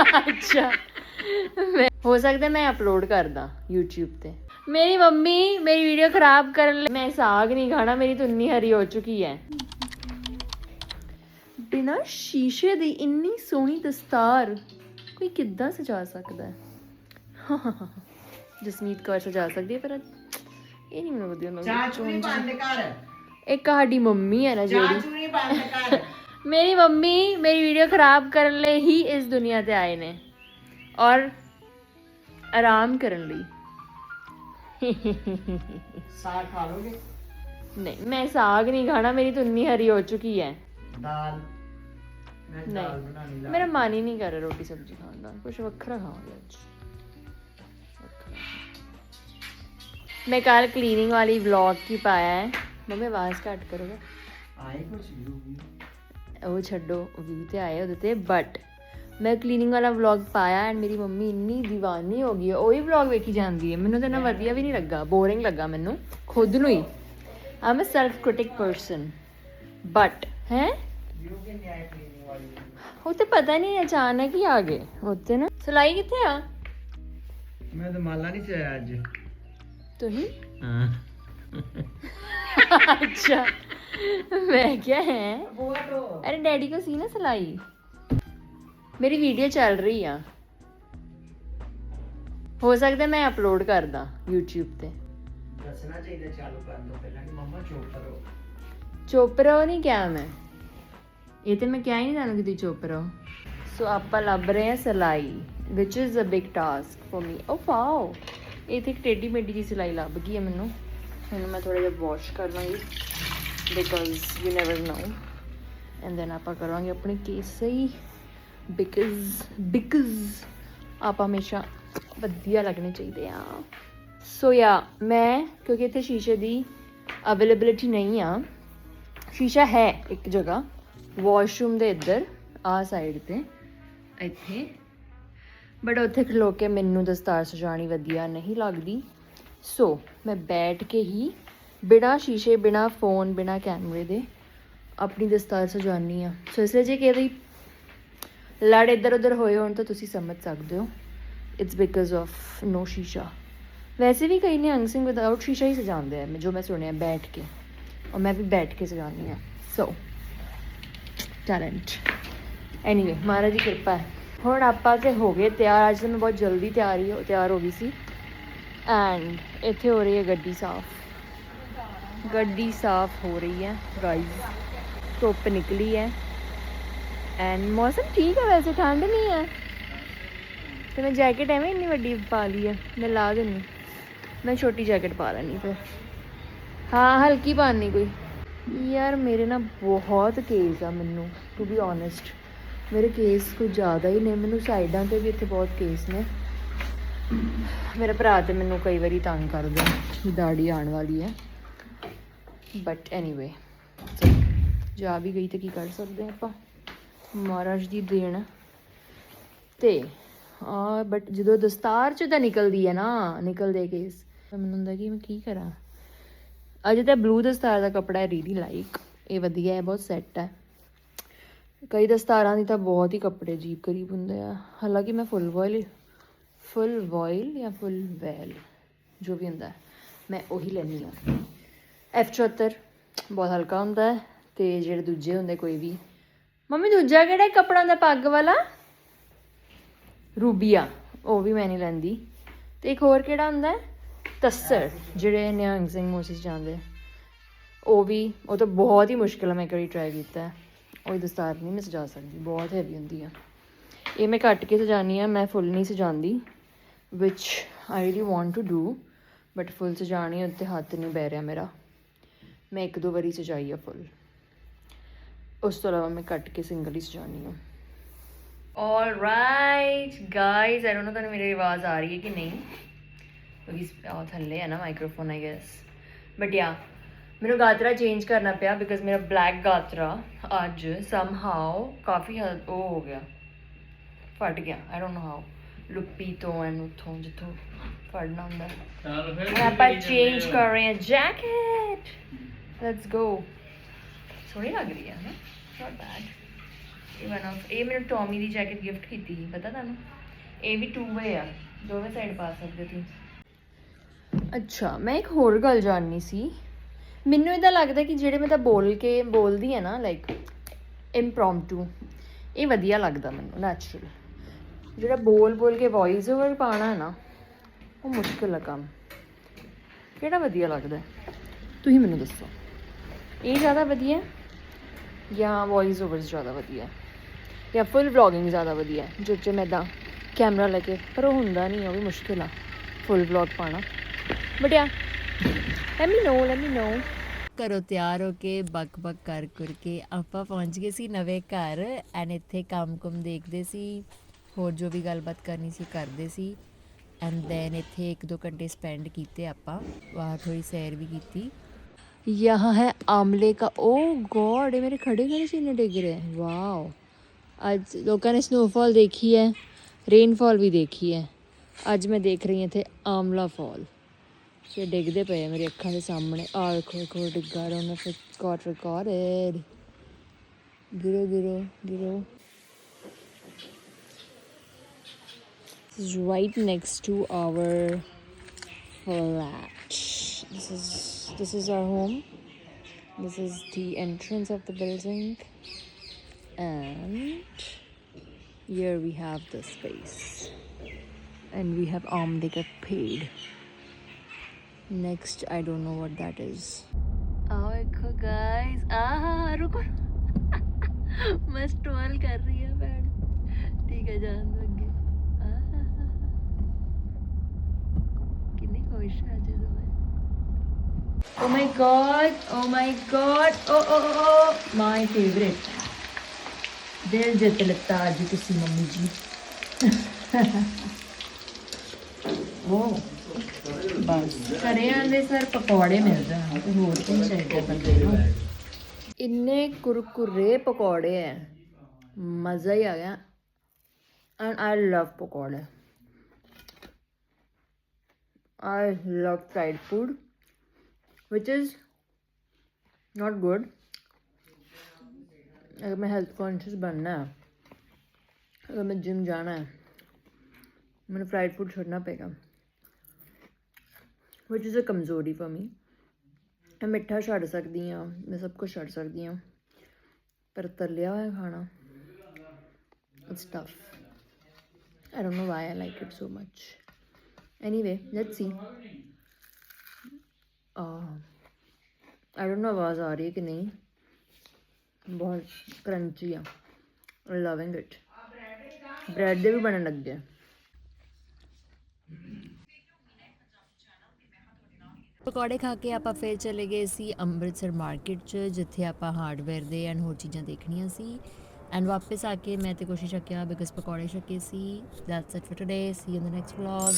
ਅੱਛਾ। ਮੈਂ- ਹੋ ਸਕਦਾ ਮੈਂ ਅਪਲੋਡ ਕਰਦਾ YouTube ਤੇ। ਮੇਰੀ ਮੰਮੀ ਮੇਰੀ ਵੀਡੀਓ ਖਰਾਬ ਕਰਨ ਲਈ ਮੈਂ ਸਾਗ ਨਹੀਂ ਖਾਣਾ ਮੇਰੀ ਤੁੰਨੀ ਹਰੀ ਹੋ ਚੁੱਕੀ ਹੈ ਬਿਨਾ ਸ਼ੀਸ਼ੇ ਦੀ ਇੰਨੀ ਸੋਹਣੀ ਦਸਤਾਰ ਕੋਈ ਕਿੱਦਾਂ ਸਜਾ ਸਕਦਾ? ਹੈ ਜਸਮੀਤ ਕੌਰ ਸਜਾ ਸਕਦੀ ਹੈ ਪਰ ਇਹ ਨਹੀਂ ਮੈਨੂੰ ਵਧੀਆ ਲੱਗਦਾ। ਚਾਹ ਚੂਣੀ ਬੰਦ ਕਰ। ਇੱਕ ਸਾਡੀ ਮੰਮੀ ਹੈ ਨਾ ਚਾਹ ਜਿਹੜੀ। ਚੂਣੀ ਬੰਦ ਕਰ। ਮੇਰੀ ਮੰਮੀ ਮੇਰੀ ਵੀਡੀਓ ਖਰਾਬ ਕਰਨ ਲਈ ਹੀ ਇਸ ਦੁਨੀਆ ਤੇ ਆਏ ਨੇ ਔਰ ਆਰਾਮ ਕਰਨ ਲਈ ਸਾਗ ਖਾ ਲੋਗੇ ਨਹੀਂ ਮੈਂ ਸਾਗ ਨਹੀਂ ਖਾਣਾ ਮੇਰੀ ਤੁੰਨੀ ਹਰੀ ਹੋ ਚੁੱਕੀ ਹੈ ਦਾਲ ਮੈਂ ਦਾਲ ਨਹੀਂ। ਬਣਾਣੀ ਲਾ ਮੇਰਾ ਮਨ ਹੀ ਨਹੀਂ ਕਰ ਰਿਹਾ ਰੋਟੀ ਸਬਜ਼ੀ ਖਾਣ ਦਾ ਕੁਝ ਵੱਖਰਾ ਖਾਵਾਂਗੇ ਅੱਜ ਵੱਖਰਾ। ਮੈਂ ਕੱਲ ਕਲੀਨਿੰਗ ਵਾਲੀ ਵਲੌਗ ਕੀ ਪਾਇਆ ਹੈ ਮੰਮੀ ਆਵਾਜ਼ ਘੱਟ ਕਰੋਗੇ ਆਏ ਕੁਛ ਵੀ ਵੀ ਉਹ ਛੱਡੋ ਵਿਊ ਤੇ ਆਏ ਉਹਦੇ ਤੇ ਬਟ ਮੈਂ ਕਲੀਨਿੰਗ ਵਾਲਾ ਵਲੌਗ ਪਾਇਆ ਐਂਡ ਮੇਰੀ ਮੰਮੀ ਇੰਨੀ دیਵਾਨੀ ਹੋ ਗਈ ਹੈ ਉਹੀ ਵਲੌਗ ਵੇਖੀ ਜਾਂਦੀ ਹੈ। ਮੈਨੂੰ ਤਾਂ ਨਾ ਵਧੀਆ ਵੀ ਨਹੀਂ ਲੱਗਾ ਬੋਰਿੰਗ ਲੱਗਾ ਮੈਨੂੰ ਖੁਦ ਨੂੰ ਹੀ। I'm a self critic person but ਹੈ? ਉਹ ਤੇ ਪਤਾ ਨਹੀਂ ਅਚਾਨਕ ਹੀ ਆ ਗਏ ਉੱਤੇ ਨਾ। ਸਲਾਈ ਕਿੱਥੇ ਆ? ਮੈਂ ਤਾਂ ਮਾਲਾ ਨਹੀਂ ਚਾਇਆ ਅੱਜ। ਤੁਸੀਂ? ਹਾਂ। ਅੱਛਾ। ਮੈਂ ਕਿਹਾ ਹੈ। ਅਰੇ ਡੈਡੀ ਕੋ ਸੀ ਨਾ ਸਲਾਈ? ਮੇਰੀ ਵੀਡੀਓ ਚੱਲ ਰਹੀ ਆ। ਹੋ ਸਕਦਾ ਮੈਂ ਅਪਲੋਡ ਕਰਦਾ YouTube ਤੇ। ਦੱਸਣਾ ਚਾਹੀਦਾ ਚਾਲੂ ਕਰਨ ਤੋਂ ਪਹਿਲਾਂ ਕਿ ਮੰਮਾ ਚੁੱਪ ਕਰੋ ਚੁੱਪ ਰਹੋ ਨਹੀਂ ਕਿਹਾ ਮੈਂ। ਇਹ ਤੇ ਮੈਂ ਕਿਹਾ ਹੀ ਨਹੀਂ ਤੁਹਾਨੂੰ ਕਿ ਤੁਸੀਂ ਚੁੱਪ ਰਹੋ। ਸੋ ਆਪਾਂ ਲੱਭ ਰਹੇ ਹਾਂ ਸਲਾਈ which is a big task for me. Oh wow! ਇਹ ਤੇ ਟੇਡੀ ਮੇਡੀ ਦੀ ਸਲਾਈ ਲੱਭ ਗਈ ਹੈ ਮੈਨੂੰ। ਹੁਣ ਮੈਂ ਥੋੜਾ ਜਿਹਾ ਵਾਸ਼ ਕਰ ਲਾਂਗੀ। Because you never know and then ਆਪਾਂ ਕਰਾਂਗੇ ਆਪਣੀ ਕੇਸ ਸਹੀ। ਬਿਕਾਜ਼ ਬਿਕਾਜ਼ ਆਪਾਂ ਹਮੇਸ਼ਾ ਵਧੀਆ ਲੱਗਣੇ ਚਾਹੀਦੇ ਆ। ਸੋ ਯਾ ਮੈਂ ਕਿਉਂਕਿ ਇੱਥੇ ਸ਼ੀਸ਼ੇ ਦੀ ਅਵੇਲੇਬਿਲਿਟੀ ਨਹੀਂ ਆ। ਸ਼ੀਸ਼ਾ ਹੈ ਇੱਕ ਜਗ੍ਹਾ ਵਾਸ਼ਰੂਮ ਦੇ ਇੱਧਰ, ਆ ਸਾਈਡ ਤੇ, ਇੱਥੇ। ਬਟ ਉੱਥੇ ਖਲੋ ਕੇ ਮੈਨੂੰ ਦਸਤਾਰ ਸਜਾਣੀ ਵਧੀਆ ਨਹੀਂ ਲੱਗਦੀ। ਸੋ ਮੈਂ ਬੈਠ ਕੇ ਹੀ ਬਿਨਾ ਸ਼ੀਸ਼ੇ, ਬਿਨਾ ਫੋਨ, ਬਿਨਾ ਕੈਮਰੇ ਦੇ ਆਪਣੀ ਦਸਤਾਰ ਸਜਾਨੀ ਆ ਸੋ ਇਸ ਲਈ ਜੇ ਕਿਹਦੀ ਲੜ ਇੱਧਰ ਉੱਧਰ ਹੋਏ ਹੋਣ ਤਾਂ ਤੁਸੀਂ ਸਮਝ ਸਕਦੇ ਹੋ। ਇਟਸ ਬਿਕਾਜ਼ ਆਫ ਨੋ ਸ਼ੀਸ਼ਾ। ਵੈਸੇ ਵੀ ਕਈ ਨਿਹੰਗ ਸਿੰਘ ਵਿਦਆਊਟ ਸ਼ੀਸ਼ਾ ਹੀ ਸਜਾਉਂਦੇ ਆ ਜੋ ਮੈਂ ਸੁਣਿਆ ਬੈਠ ਕੇ। ਔਰ ਮੈਂ ਵੀ ਬੈਠ ਕੇ ਸਜਾਉਂਦੀ ਆ ਸੋ ਟੈਲੈਂਟ ਐਨੀਵੇ ਮਹਾਰਾਜ ਦੀ ਕਿਰਪਾ ਹੈ। ਹੁਣ ਆਪਾਂ ਤੇ ਹੋ ਗਏ ਤਿਆਰ, ਅੱਜ ਤਾਂ ਬਹੁਤ ਜਲਦੀ ਤਿਆਰੀ ਹੋ, ਤਿਆਰ ਹੋ ਗਈ ਸੀ। ਐਂਡ ਇੱਥੇ ਹੋ ਰਹੀ ਹੈ ਗੱਡੀ ਸਾਫ਼। ਗੱਡੀ ਸਾਫ਼ ਹੋ ਰਹੀ ਹੈ ਗਾਈਜ਼ ਧੁੱਪ ਨਿਕਲੀ ਹੈ ਐਂਡ ਮੌਸਮ ਠੀਕ ਹੈ ਵੈਸੇ, ਠੰਡ ਨਹੀਂ ਹੈ। ਤੇ ਮੈਂ ਜੈਕਟ ਐਵੇਂ ਇੰਨੀ ਵੱਡੀ ਪਾ ਲਈ ਹੈ, ਮੈਂ ਲਾ ਦਿੰਨੀ ਮੈਂ ਛੋਟੀ ਜੈਕਟ ਪਾ ਲੈਣੀ ਫਿਰ। ਹਾਂ, ਹਲਕੀ ਪਾਣੀ ਕੋਈ। ਯਾਰ ਮੇਰੇ ਨਾ ਬਹੁਤ ਕੇਸ ਆ ਮੈਨੂੰ ਟੂ ਬੀ ਓਨੈਸਟ ਮੇਰੇ ਕੇਸ ਕੁਝ ਜ਼ਿਆਦਾ ਹੀ ਨੇ, ਮੈਨੂੰ ਸਾਈਡਾਂ ਤੇ ਵੀ ਇੱਥੇ ਬਹੁਤ ਕੇਸ ਨੇ। ਮੇਰਾ ਭਰਾ ਤੇ ਮੈਨੂੰ ਕਈ ਵਾਰੀ ਤੰਗ ਕਰਦਾ ਦਾੜੀ ਆਉਣ ਵਾਲੀ ਹੈ। ਬਟ ਐਨੀਵੇ ਜਾ ਵੀ ਗਈ ਤੇ ਕੀ ਕਰ ਸਕਦੇ ਹਾਂ ਆਪਾਂ? ਮਹਾਰਾਜ ਦੀ ਦੇਣ। ਤੇ ਆ ਬਟ ਜਦੋਂ ਦਸਤਾਰ ਚ ਤਾਂ ਨਿਕਲਦੀ ਹੈ ਨਾ ਨਿਕਲਦੇ ਕੇਸ ਮੈਨੂੰ ਹੁੰਦਾ ਕਿ ਮੈਂ ਕੀ ਕਰਾਂ? ਅਜੇ ਤਾਂ ਬਲੂ ਦਸਤਾਰ ਦਾ ਕਪੜਾ ਹੈ ਰੀਲੀ ਲਾਈਕ ਇਹ ਵਧੀਆ ਹੈ ਬਹੁਤ ਸੈੱਟ ਹੈ। ਕਈ ਦਸਤਾਰਾਂ ਦੀ ਤਾਂ ਬਹੁਤ ਹੀ ਕੱਪੜੇ ਅਜੀਬ ਕਰੀਬ ਹੁੰਦੇ ਆ। ਹਾਲਾਂਕਿ ਮੈਂ ਫੁੱਲ ਵੋਇਲ ਫੁੱਲ ਵੋਇਲ ਜਾਂ ਫੁੱਲ ਵੈਲ ਜੋ ਵੀ ਹੁੰਦਾ ਹੈ, ਮੈਂ ਉਹੀ ਲੈਣੀ ਆ F74 ਬਹੁਤ ਹਲਕਾ ਹੁੰਦਾ ਹੈ ਤੇ ਜਿਹੜੇ ਦੂਜੇ ਹੁੰਦੇ ਕੋਈ ਵੀ। ਮੰਮੀ ਦੂਜਾ ਕਿਹੜਾ ਕੱਪੜਾ ਹੁੰਦਾ ਪੱਗ ਵਾਲਾ? ਰੂਬੀਆ। ਉਹ ਵੀ ਮੈਂ ਨਹੀਂ ਲੈਂਦੀ। ਤੇ ਇੱਕ ਹੋਰ ਕਿਹੜਾ ਹੁੰਦਾ ਹੈ? ਤਸਰ ਜਿਹੜੇ ਨਿਹੰਗ ਸਿੰਘ ਮੋਸਿਸ ਜਾਂਦੇ। ਉਹ ਵੀ ਉਹ ਤਾਂ ਬਹੁਤ ਹੀ ਮੁਸ਼ਕਿਲ ਹੈ ਮੈਂ ਕਰੀ ਟਰਾਈ ਕੀਤਾ ਹੈ। ਉਹ ਦਸਤਾਰ ਨਹੀਂ ਮੈਂ ਸਜਾ ਸਕਦੀ ਬਹੁਤ ਹੈਵੀ ਹੁੰਦੀ ਆ। ਇਹ ਮੈਂ ਕੱਟ ਕੇ ਸਜਾਨੀ ਆ ਮੈਂ ਫੁੱਲ ਨਹੀਂ ਸਜਾਉਂਦੀ which I really want to do but ਫੁੱਲ ਸਜਾਣੀ ਉੱਤੇ ਹੱਥ ਨਹੀਂ ਬਹਿ ਰਿਹਾ ਮੇਰਾ। ਮੈਂ ਇੱਕ ਦੋ ਵਾਰੀ ਸਜਾਈ ਆ ਫੁੱਲ। ਉਸ ਤੋਂ ਇਲਾਵਾ ਮੈਂ ਕੱਟ ਕੇ ਸਿੰਗਲ ਹੀ ਸਜਾਨੀ ਆ। All right guys I don't know ਤੁਹਾਨੂੰ ਮੇਰੀ ਆਵਾਜ਼ ਆ ਰਹੀ ਹੈ ਕਿ ਨਹੀਂ। ਕਿਉਂਕਿ ਉਹ ਥੱਲੇ ਹੈ ਨਾ ਮਾਈਕ੍ਰੋਫੋਨ ਆਈ ਗੈਸ ਬਟ ਯਾ ਮੈਨੂੰ ਗਾਤਰਾ ਚੇਂਜ ਕਰਨਾ ਪਿਆ ਬਿਕਾਜ਼ ਮੇਰਾ ਬਲੈਕ ਗਾਤਰਾ ਅੱਜ ਸਮਹਾਉ ਕਾਫੀ ਉਹ ਹੋ ਗਿਆ। ਫਟ ਗਿਆ ਆਈ ਡੋਨਟ ਨੋ ਹਾਊ ਲੁੱਪੀ ਤੋਂ ਐਂਡ ਉਥੋਂ ਜਿੱਥੋਂ ਫੜਨਾ ਹੁੰਦਾ। ਹੁਣ ਆਪਾਂ ਚੇਂਜ ਕਰ ਰਹੇ ਹਾਂ ਜੈਕਟ ਲੈਟਸ ਗੋ ਸੋਹਣੀ ਲੱਗ ਰਹੀ ਹੈ ਨਾ ਨਾਟ ਬੈਡ ਇਹ ਵਨ ਆਫ ਇਹ ਮੈਨੂੰ ਟੌਮੀ ਦੀ ਜੈਕਟ ਗਿਫਟ ਕੀਤੀ ਸੀ, ਪਤਾ ਤੁਹਾਨੂੰ? ਇਹ ਵੀ ਟੂ ਵੇ ਆ। ਦੋਵੇਂ ਸਾਈਡ ਪਾ ਸਕਦੇ ਤੁਸੀਂ। ਅੱਛਾ, ਮੈਂ ਇੱਕ ਹੋਰ ਗੱਲ ਜਾਣਨੀ ਸੀ। ਮੈਨੂੰ ਇਹਦਾ ਲੱਗਦਾ ਕਿ ਜਿਹੜੇ ਮੈਂ ਤਾਂ ਬੋਲ ਕੇ, ਬੋਲਦੀ ਆ ਨਾ ਲਾਈਕ ਇੰਪ੍ਰੋਮਪਟੂ ਇਹ ਵਧੀਆ ਲੱਗਦਾ ਮੈਨੂੰ ਨੈਚੁਰਲ ਜਿਹੜਾ ਬੋਲ ਬੋਲ ਕੇ ਵੌਇਸ ਓਵਰ ਪਾਣਾ ਨਾ, ਉਹ ਮੁਸ਼ਕਿਲ ਆ ਕੰਮ। ਕਿਹੜਾ ਵਧੀਆ ਲੱਗਦਾ? ਤੁਸੀਂ ਮੈਨੂੰ ਦੱਸੋ। ਇਹ ਜ਼ਿਆਦਾ ਵਧੀਆ ਜਾਂ ਵੌਇਸ ਓਵਰਸ ਜ਼ਿਆਦਾ ਵਧੀਆ? ਜਾਂ ਫੁੱਲ ਵਲੌਗਿੰਗ ਜ਼ਿਆਦਾ ਵਧੀਆ? ਹੈ, ਜਿਸ ਮੈਂ ਇੱਦਾਂ ਕੈਮਰਾ ਲੈ ਕੇ ਪਰ ਉਹ ਹੁੰਦਾ ਨਹੀਂ ਉਹ ਵੀ ਮੁਸ਼ਕਿਲ ਆ ਫੁੱਲ ਵਲੌਗ ਪਾਣਾ ਬਟਿਆ ਯਾ ਲੈਟ ਮੀ ਨੋ ਲੈਟ ਮੀ ਨੋ ਘਰੋਂ ਤਿਆਰ ਹੋ ਕੇ ਬਕ ਬਕ ਕਰ ਕਰ ਕੇ ਆਪਾਂ ਪਹੁੰਚ ਗਏ ਸੀ ਨਵੇਂ ਘਰ ਐਂਡ ਇੱਥੇ ਕੰਮ-ਕੁਮ ਦੇਖਦੇ ਸੀ ਹੋਰ ਜੋ ਵੀ ਗੱਲਬਾਤ ਕਰਨੀ ਸੀ ਕਰਦੇ ਸੀ। ਐਂਡ ਦੈਨ ਇੱਥੇ 1-2 ਘੰਟੇ ਸਪੈਂਡ ਕੀਤੇ ਆਪਾਂ ਬਾਹਰ ਥੋੜੀ ਸੈਰ ਵੀ ਕੀਤੀ। यहाँ है आमले का। ओ गॉड ये मेरे खड़े खड़े सीने डिग रहे? हैं वाह ਅੱਜ ਲੋਕਾਂ ਨੇ ਸਨੋਫਾਲ ਦੇਖੀ ਹੈ ਰੇਨਫਾਲ ਵੀ ਦੇਖੀ ਹੈ ਅੱਜ ਮੈਂ ਦੇਖ ਰਹੀ ਹਾਂ ਇੱਥੇ ਆਮਲਾ ਫਾਲ ਇਹ ਡਿੱਗਦੇ ਪਏ ਆ ਮੇਰੇ ਅੱਖਾਂ ਦੇ ਸਾਹਮਣੇ ਆ ਵੇਖੋ ਵੇਖੋ ਡਿੱਗਾ ਰਿਹਾ ਉਹਨਾਂ ਫਿਰ ਰਿਕਾਰਡ ਰਿਕਾਰਡ ਗਿਰੋ ਗਿਰੋ ਗਿਰੋ is right next to our flat This is this is our home. This is the entrance of the building. And here we have the space. And we have Omega paid. Next, I don't know what that is. आओ देखो guys. आहा रुको मैं stall कर रही है बैठ ठीक है जान लगे कितनी खुश है आज तो मैं Oh my god, oh my god, oh, oh oh oh, my favorite. ਦਿਲ ਜਿੱਤ ਲਿੱਤਾ ਅੱਜ ਤੁਸੀਂ ਮੰਮੀ ਜੀ। ਉਹ ਬਸ। ਘਰੇ ਆਂਦੇ ਸਰ ਪਕੌੜੇ ਮਿਲ ਜਾਣ ਤੇ ਹੋਰ ਕੀ ਚਾਹੀਦਾ ਬੰਦੇ ਨੂੰ ਇੰਨੇ ਕੁਰਕੁਰੇ ਪਕੌੜੇ ਐ। ਮਜ਼ਾ ਹੀ ਆ ਗਿਆ। And I love pakode. I love fried food which is not good. अगर मैं हेल्थ कॉन्शियस बनना है अगर मैं जिम जाना है मैंने फ्राइड फ़ूड छोड़ना पड़ेगा विच इज़ अ कमज़ोरी फॉर मी मैं मिठा छड़ सकती हाँ मैं सब कुछ छड़ सकती हाँ पर तलिया हुआ खाना it's tough I don't know why I like it so much Anyway, let's see. I don't know ਆਵਾਜ਼ ਆ ਰਹੀ ਕਿ ਨਹੀਂ। ਬਹੁਤ ਕਰੰਚੀ ਆ। ਲਵਿੰਗ ਇਟ ਬ੍ਰੈਡ ਦੇ ਵੀ ਬਣਨ ਲੱਗ ਗਏ। ਪਕੌੜੇ ਖਾ ਕੇ ਆਪਾਂ ਫੇਰ ਚਲੇ ਗਏ ਸੀ ਅੰਮ੍ਰਿਤਸਰ ਮਾਰਕੀਟ 'ਚ, ਜਿੱਥੇ ਆਪਾਂ ਹਾਰਡਵੇਅਰ ਦੇ ਐਂਡ ਹੋਰ ਚੀਜ਼ਾਂ ਦੇਖਣੀਆਂ ਸੀ। ਐਂਡ ਵਾਪਸ ਆ ਕੇ ਮੈਂ ਤੇ ਕੋਸ਼ਿਸ਼ ਰੱਖਿਆ ਬਿਕਾਜ਼ ਪਕੌੜੇ ਛਕੇ ਸੀ। That's it for today see in the next vlog